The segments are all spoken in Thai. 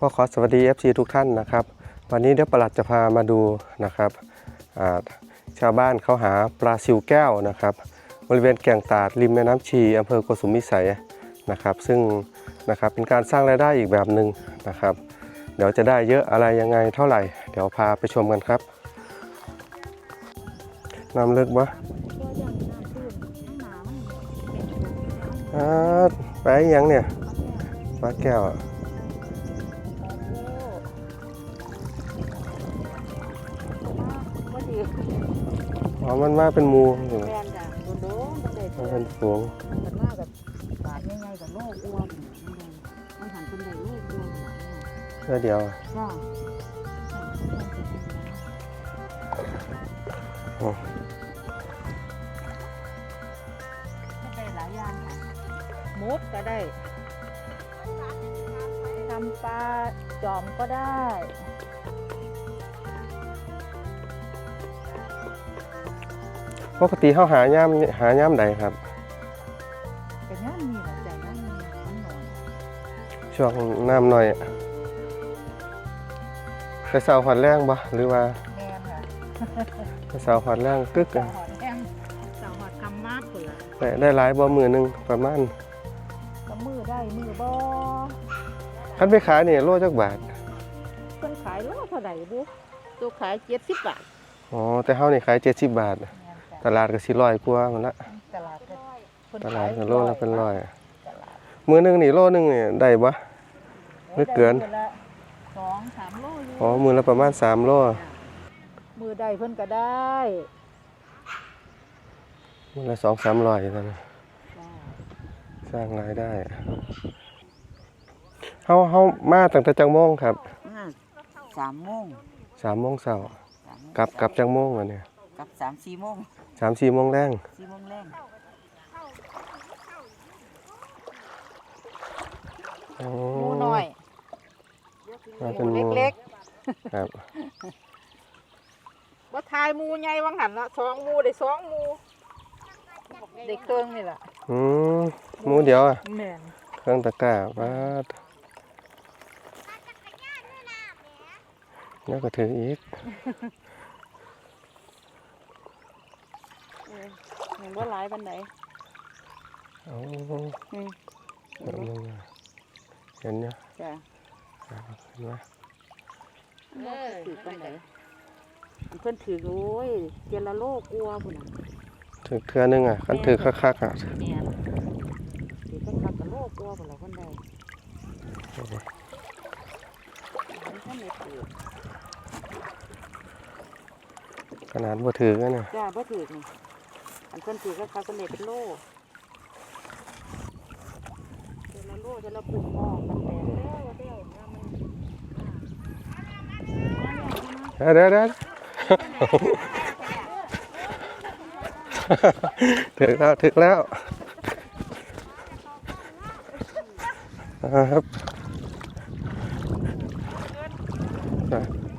ก็ขอสวัสดี FC ทุกท่านนะครับ วันนี้เดี๋ยวประหลัดจะพามาดูนะครับอ่าชาวบ้านเขาหาปลาซิวแก้วนะครับ บริเวณแก่งตาดริมแม่น้ำชีอำเภอโกสุมพิสัยนะครับ ซึ่งนะครับเป็นการสร้างรายได้อีกแบบหนึ่งนะครับ เดี๋ยวจะได้เยอะอะไรยังไงเท่าไหร่ เดี๋ยวพาไปชมกันครับน้ำลึกปะอ่าไปยังเนี่ยปลาแก้วอะ ก็ดีอ๋อมันมาเป็นหมูอยู่แมนจ้ะโดนโดนตั้งแต่มันเกิเป็ดนฝูงกันมาแบบบาดใหญ่ๆกับโลกอ้วนมันหันเป็นได้โลกอ้วนเพื่อเดียวอะจ้าอ๋อได้หลายอย่างค่ะมุดก็ได้ทำปลาจอมก็ได้ ปกติเขาหาย่ามหาย่ามใดครับ แต่ย่านมีแหละแต่ย่านมีมันหนอนช่วงน้ำหน่อยอะไปเสาหอดแรงบ่หรือว่าแมนค่ะไปเสาหอดแรงกึกสาอะหอดแห้งสาหอดคำมากเปลือกได้ได้หลายบ่มือหนึงประมาณก็มือได้มือบ่คันไปขายนี่โลจักบาท เพิ่นขายโลเท่าไหร่บุตัวขายเจ็ดสิบบาทอ๋อ แต่เฮานี่ขาย 70 บาทแม่น ตจ้ะลาดก็สิร้อยกว่าหมดละตลาดก็เพิ่นตขลาดยก็โลละเป็นร้อยตลาดมือหนึงนี่โลหนึงนี่ได้บ่ ไม่เกินมือละสองสามโลอยู่อ๋อมือละประมาณ3โลมือใดเพิ่นก็ได้มือละ2-300เท่านั้นจ้าสร้างรายได้เฮาเฮามาตั้งแต่จังโมงครับอ่าสามโมง3โมงเช้าสามโมงกลับกลับจังโมงวะเนี่ย กลับสามสี่โมง3-4โมงแรงสี่โมงแรงอ๋อหมูน้อยมาเป็นหมูเล็กครับๆว่าทายหมูใหญ่วังหันละสองหมูได้สองหมูได้เครื่องนี่แหละอืมหมูเดียวอะแม่นเครื่องตะกร้าบาดแล้วก็ถืออีก เออ เห็นว่าหลายปันไหนเอาอืมเดี๋ยวมึงอะเห็นเนี่ยจ้ะเห็นไหมถือปันไหนอันเพิ่นถือโอ้ยเจดละโลกลัวพุ่นน่ะถือเทือนึงอะคันถือคักๆอะแม่นถือก็คักกะโลกลัวพุ่นละเพิ่นได้อันนี้ท่านได้ถือขนาดบ่ถือกันเนี่ยจ้าบ่ถือนี่ อันเพิ่นถือก็คักเพิ่นได้เป็นโล่เจดละโลเจดละปุ่มมองมันแตกแล้วเด้วว่ามันเดี๋ยวเดี๋ยวเดี๋ยวถึงแล้วถึงแล้วครับ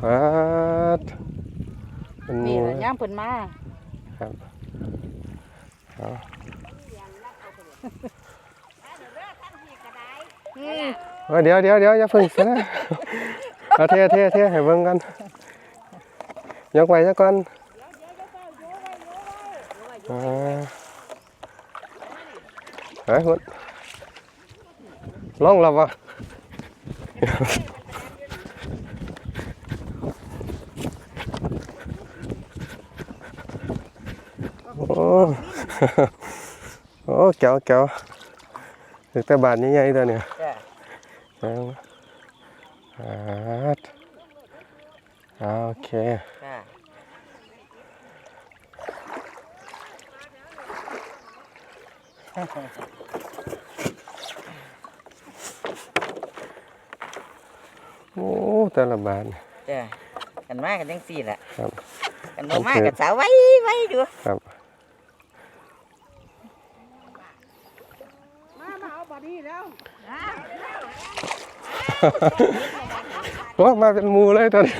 ปัดนี่ย่ามเพิ่นมาครับ เอาอืมเอาเดี๋ยวเดี๋ยวเดี๋ยวอย่าเพึ่งซะนะเอาเทเทเทให้เบิ่งกันยกไว้ซะก่อนอ่าเฮ้ยหุ่นลองแล้ววะโอ้ โอ้แก้วแก้วถึงแต่บาทนี้ใหญ่ตัวเนี่ยจ้ะแล้วฮัดอ่าโอเคจ้ะโอ้แต่ละบาทจ้ะกันมากันจังสี่แหละครับกันบ่มาโอเคกันสาวไว้ไว้ดูครับ มามาเอาบัดนี้แล้วโอ้มาเป็นมูเลยตอนนี้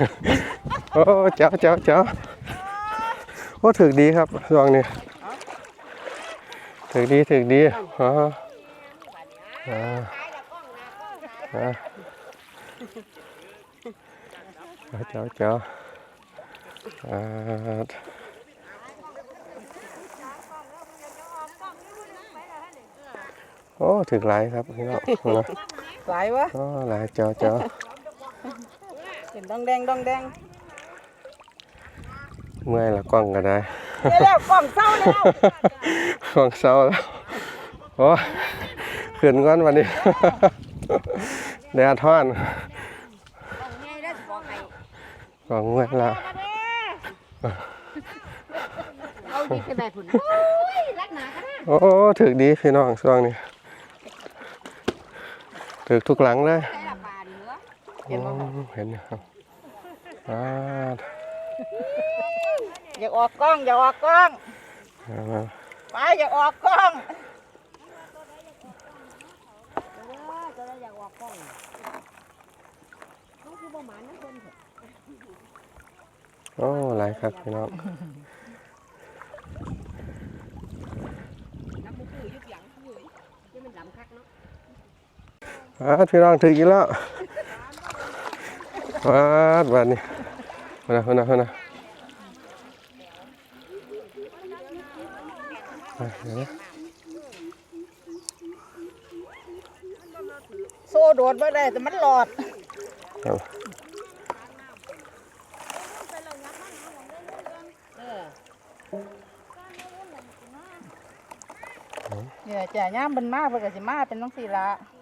โอ้เจ้าเจ้าเจ้าโอ้ถึกดีครับช่วงนี้ถึกดีถึกดีอ๋ออ่าอ่าเจ้าเจ้าอ่า โอ้ถึกหลายครับพี่น้องนะหลายวะโอ้หลายเจ้าเจ้าเห็นดองแดงดองแดงเมื่อยละกล้องก็ได้เดี๋ยวแล้วกล่องเศร้าแล้วของเศร้าแล้วโอ้ขึ้นก้อนวันนี้แดดท่อนกองเมื่อยละเอาดีขนาดผุนโอ้ถึกดีพี่น้องช่วงนี้ ถึกทุกหลังเลยโอ้เห็นอยู่ครับอ่าอย่าออกกล้อง อย่าออกกล้องอ่าไปอย่าออกกล้องโอ้หลายครับพี่น้อง อ่าพี่น้องถึงอีกแล้วว้าดวันนี้มานะมานะมานะอะเดี๋ยวนะโซ่โดดไม่ได้แต่มันหลอดเอาเนี่ยจ่าย่ามมันมากเพื่อสิมาเป็นน้องสีละอ